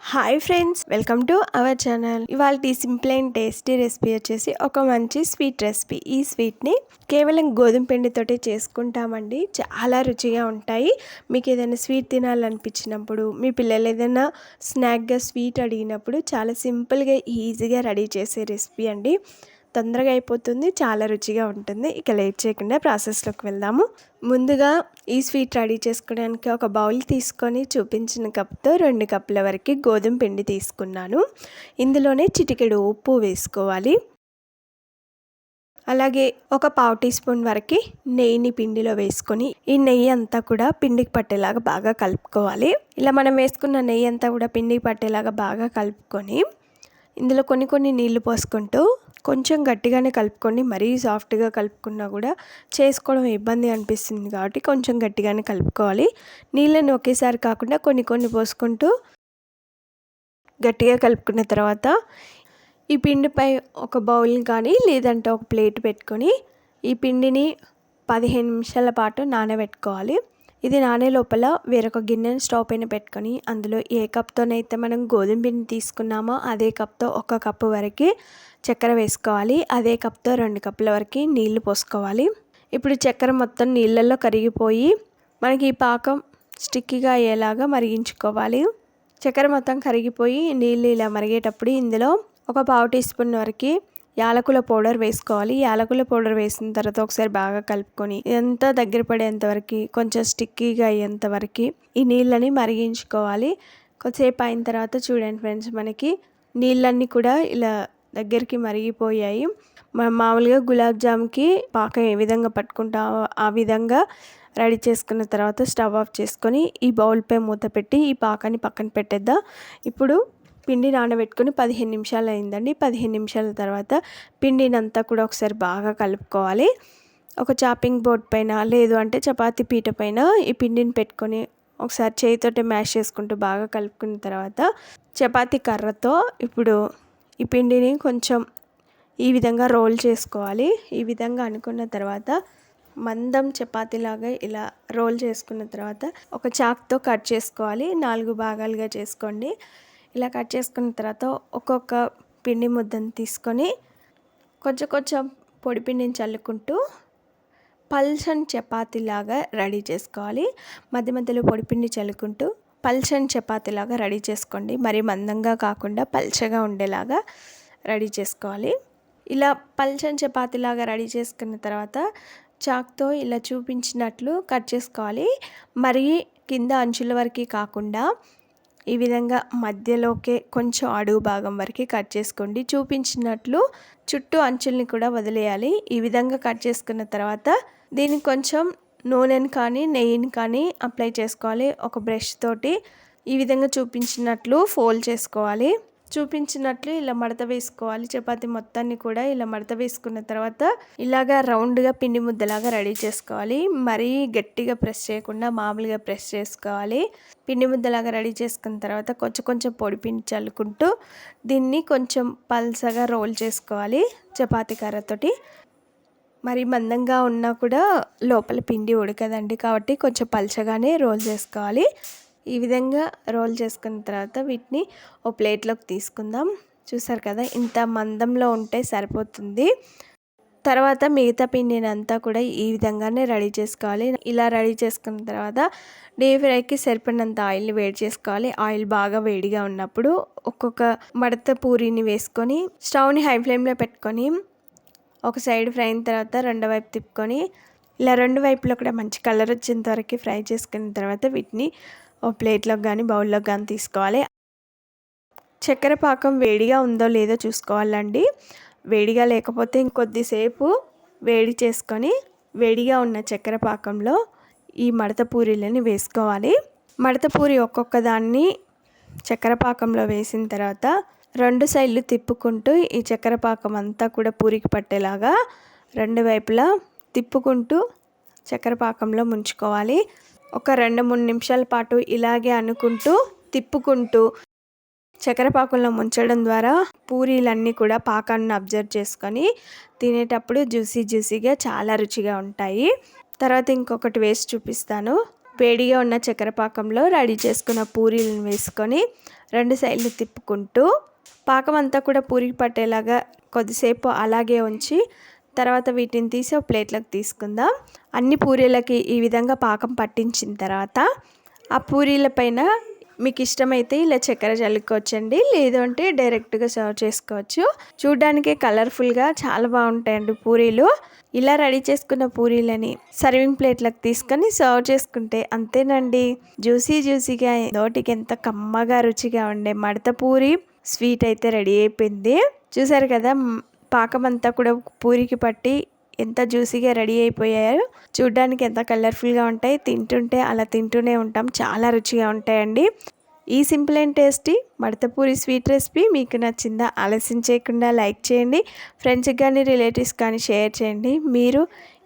Hi friends welcome to our channel ఇవాళ simple and tasty recipe వచ్చేసి ఒక మంచి స్వీట్ రెసిపీ ఈ స్వీట్ని కేవలం గోధుమ పిండితోటే చేసుకుంటామండి. చాలా రుచిగా ఉంటాయి. మీకు ఏదైనా స్వీట్ తినాలనిపించినప్పుడు మీ పిల్లలు ఏదైనా స్నాక్గా స్వీట్ అడిగినప్పుడు చాలా సింపుల్గా ఈజీగా రెడీ చేసే రెసిపీ అండి. తొందరగా అయిపోతుంది చాలా రుచిగా ఉంటుంది. ఇక లేట్ చేయకుండా ప్రాసెస్లోకి వెళ్దాము. ముందుగా ఈ స్వీట్ రెడీ చేసుకోవడానికి ఒక బౌల్ తీసుకొని చూపించిన కప్తో రెండు కప్పుల వరకు గోధుమ పిండి తీసుకున్నాను. ఇందులోనే చిటికెడు ఉప్పు వేసుకోవాలి. అలాగే ఒక పావు టీ స్పూన్ వరకు నెయ్యిని పిండిలో వేసుకొని ఈ నెయ్యి అంతా కూడా పిండికి పట్టేలాగా బాగా కలుపుకోవాలి. ఇలా మనం వేసుకున్న నెయ్యి అంతా కూడా పిండికి పట్టేలాగా బాగా కలుపుకొని ఇందులో కొన్ని కొన్ని నీళ్ళు పోసుకుంటూ కొంచెం గట్టిగానే కలుపుకొని మరీ సాఫ్ట్గా కలుపుకున్నా కూడా చేసుకోవడం ఇబ్బంది అనిపిస్తుంది కాబట్టి కొంచెం గట్టిగానే కలుపుకోవాలి. నీళ్ళని ఒకేసారి కాకుండా కొన్ని కొన్ని పోసుకుంటూ గట్టిగా కలుపుకున్న తర్వాత ఈ పిండిపై ఒక బౌల్ కానీ లేదంటే ఒక ప్లేట్ పెట్టుకొని ఈ పిండిని పదిహేను నిమిషాల పాటు నానబెట్టుకోవాలి. ఇది నానే లోపల వేరొక గిన్నెను స్టవ్ పైన పెట్టుకొని అందులో ఏ కప్తోనైతే మనం గోధుమ పిండి తీసుకున్నామో అదే కప్తో ఒక కప్పు వరకు చక్కెర వేసుకోవాలి. అదే కప్తో రెండు కప్పుల వరకు నీళ్ళు పోసుకోవాలి. ఇప్పుడు చక్కెర మొత్తం నీళ్ళల్లో కరిగిపోయి మనకి ఈ పాకం స్టిక్కీగా అయ్యేలాగా మరిగించుకోవాలి. చక్కెర మొత్తం కరిగిపోయి నీళ్ళు ఇలా మరిగేటప్పుడు ఇందులో ఒక పావు టీ స్పూన్ వరకు యాలకుల పౌడర్ వేసుకోవాలి. యాలకుల పౌడర్ వేసిన తర్వాత ఒకసారి బాగా కలుపుకొని ఎంత దగ్గర పడేంత వరకు కొంచెం స్టిక్కీగా అయ్యేంత వరకు ఈ నీళ్ళని మరిగించుకోవాలి. కొద్దిసేపు అయిన తర్వాత చూడండి ఫ్రెండ్స్ మనకి నీళ్ళన్నీ కూడా ఇలా దగ్గరికి మరిగిపోయాయి. మనం మామూలుగా గులాబ్ జామ్కి పాకం ఏ విధంగా పట్టుకుంటామో ఆ విధంగా రెడీ చేసుకున్న తర్వాత స్టవ్ ఆఫ్ చేసుకొని ఈ బౌల్పై మూత పెట్టి ఈ పాకాన్ని పక్కన పెట్టేద్దాం. ఇప్పుడు పిండి నానబెట్టుకుని పదిహేను నిమిషాలు అయిందండి పదిహేను నిమిషాల తర్వాత పిండినంతా కూడా ఒకసారి బాగా కలుపుకోవాలి. ఒక చాపింగ్ బోర్డ్ పైన లేదు అంటే చపాతీ పీట పైన ఈ పిండిని పెట్టుకొని ఒకసారి చేతితోటి మ్యాష్ చేసుకుంటూ బాగా కలుపుకున్న తర్వాత చపాతీ కర్రతో ఇప్పుడు ఈ పిండిని కొంచెం ఈ విధంగా రోల్ చేసుకోవాలి. ఈ విధంగా అనుకున్న తర్వాత మందం చపాతీలాగా ఇలా రోల్ చేసుకున్న తర్వాత ఒక చాక్తో కట్ చేసుకోవాలి. నాలుగు భాగాలుగా చేసుకోండి. ఇలా కట్ చేసుకున్న తర్వాత ఒక్కొక్క పిండి ముద్దను తీసుకొని కొంచెం కొంచెం పొడి పిండిని చల్లుకుంటూ పల్చని చపాతీలాగా రెడీ చేసుకోవాలి. మధ్య మధ్యలో పొడిపిండి చల్లుకుంటూ పల్చని చపాతీలాగా రెడీ చేసుకోండి. మరీ మందంగా కాకుండా పల్చగా ఉండేలాగా రెడీ చేసుకోవాలి. ఇలా పల్చని చపాతీలాగా రెడీ చేసుకున్న తర్వాత చాక్తో ఇలా చూపించినట్లు కట్ చేసుకోవాలి. మరి కింద అంచుల వరకు కాకుండా ఈ విధంగా మధ్యలోకే కొంచెం అడుగు భాగం వరకు కట్ చేసుకోండి. చూపించినట్లు చుట్టూ అంచుల్ని కూడా వదిలేయాలి. ఈ విధంగా కట్ చేసుకున్న తర్వాత దీనికి కొంచెం నూనెని కానీ నెయ్యిని కానీ అప్లై చేసుకోవాలి. ఒక బ్రష్ తోటి ఈ విధంగా చూపించినట్లు ఫోల్డ్ చేసుకోవాలి. చూపించినట్లు ఇలా మడత వేసుకోవాలి. చపాతి మొత్తాన్ని కూడా ఇలా మడత వేసుకున్న తర్వాత ఇలాగా రౌండ్గా పిండి ముద్దలాగా రెడీ చేసుకోవాలి. మరీ గట్టిగా ప్రెస్ చేయకుండా మామూలుగా ప్రెస్ చేసుకోవాలి. పిండి ముద్దలాగా రెడీ చేసుకున్న తర్వాత కొంచెం కొంచెం పొడి పిండి చల్లుకుంటూ దీన్ని కొంచెం పల్సగా రోల్ చేసుకోవాలి చపాతీ కర్రతోటి. మరి మందంగా ఉన్నా కూడా లోపల పిండి ఉడకదండి కాబట్టి కొంచెం పల్చగానే రోల్ చేసుకోవాలి. ఈ విధంగా రోల్ చేసుకున్న తర్వాత వీటిని ఓ ప్లేట్లోకి తీసుకుందాం. చూసారు కదా ఇంత మందంలో ఉంటే సరిపోతుంది. తర్వాత మిగతా పిండిని అంతా కూడా ఈ విధంగానే రెడీ చేసుకోవాలి. ఇలా రెడీ చేసుకున్న తర్వాత డీప్ ఫ్రైకి సరిపడినంత ఆయిల్ని వేడి చేసుకోవాలి. ఆయిల్ బాగా వేడిగా ఉన్నప్పుడు ఒక్కొక్క మడత పూరిని వేసుకొని స్టవ్ని హై ఫ్లేమ్లో పెట్టుకొని ఒక సైడ్ ఫ్రై అయిన తర్వాత రెండో వైపు తిప్పుకొని ఇలా రెండు వైపులో కూడా మంచి కలర్ వచ్చేంత వరకు ఫ్రై చేసుకున్న తర్వాత వీటిని ప్లేట్లోకి కానీ బౌల్లోకి కానీ తీసుకోవాలి. చక్కెర పాకం వేడిగా ఉందో లేదో చూసుకోవాలండి. వేడిగా లేకపోతే ఇంకొద్దిసేపు వేడి చేసుకొని వేడిగా ఉన్న చక్కెర పాకంలో ఈ మడత పూరీలని వేసుకోవాలి. మడత పూరి ఒక్కొక్క దాన్ని చక్కెర పాకంలో వేసిన తర్వాత రెండు సైడ్లు తిప్పుకుంటూ ఈ చక్కెర పాకం అంతా కూడా పూరికి పట్టేలాగా రెండు వైపులా తిప్పుకుంటూ చక్కెర పాకంలో ముంచుకోవాలి. ఒక రెండు మూడు నిమిషాల పాటు ఇలాగే అనుకుంటూ తిప్పుకుంటూ చక్కెర పాకంలో ముంచడం ద్వారా పూరీలన్నీ కూడా పాకాన్ని అబ్జర్వ్ చేసుకొని తినేటప్పుడు జ్యూసీ జ్యూసీగా చాలా రుచిగా ఉంటాయి. తర్వాత ఇంకొకటి వేసి చూపిస్తాను. వేడిగా ఉన్న చక్కెరపాకంలో రెడీ చేసుకున్న పూరీలను వేసుకొని రెండు సైడ్లు తిప్పుకుంటూ పాకం అంతా కూడా పూరికి పట్టేలాగా కొద్దిసేపు అలాగే ఉంచి తర్వాత వీటిని తీసి ఒక ప్లేట్లోకి తీసుకుందాం. అన్ని పూరీలకి ఈ విధంగా పాకం పట్టించిన తర్వాత ఆ పూరీల పైన మీకు ఇష్టమైతే ఇలా చక్కెర చల్లుకోవచ్చండి లేదంటే డైరెక్ట్గా సర్వ్ చేసుకోవచ్చు. చూడ్డానికి కలర్ఫుల్గా చాలా బాగుంటాయండి పూరీలు. ఇలా రెడీ చేసుకున్న పూరీలని సర్వింగ్ ప్లేట్లకు తీసుకొని సర్వ్ చేసుకుంటే అంతేనండి. జ్యూసీ జ్యూసీగా నోటికి ఎంత కమ్మగా రుచిగా ఉండే మడత పూరి స్వీట్ అయితే రెడీ అయిపోయింది. చూసారు కదా పాకం అంతా కూడా పూరికి పట్టి ఎంత జ్యూసీగా రెడీ అయిపోయాయో చూడ్డానికి ఎంత కలర్ఫుల్గా ఉంటాయి. తింటుంటే అలా తింటూనే ఉంటాం. చాలా రుచిగా ఉంటాయండి. ఈ సింపుల్ అండ్ టేస్టీ మడతపూరి స్వీట్ రెసిపీ మీకు నచ్చిందా ఆలస్యం చేయకుండా లైక్ చేయండి. ఫ్రెండ్స్కి కానీ రిలేటివ్స్ కానీ షేర్ చేయండి. మీరు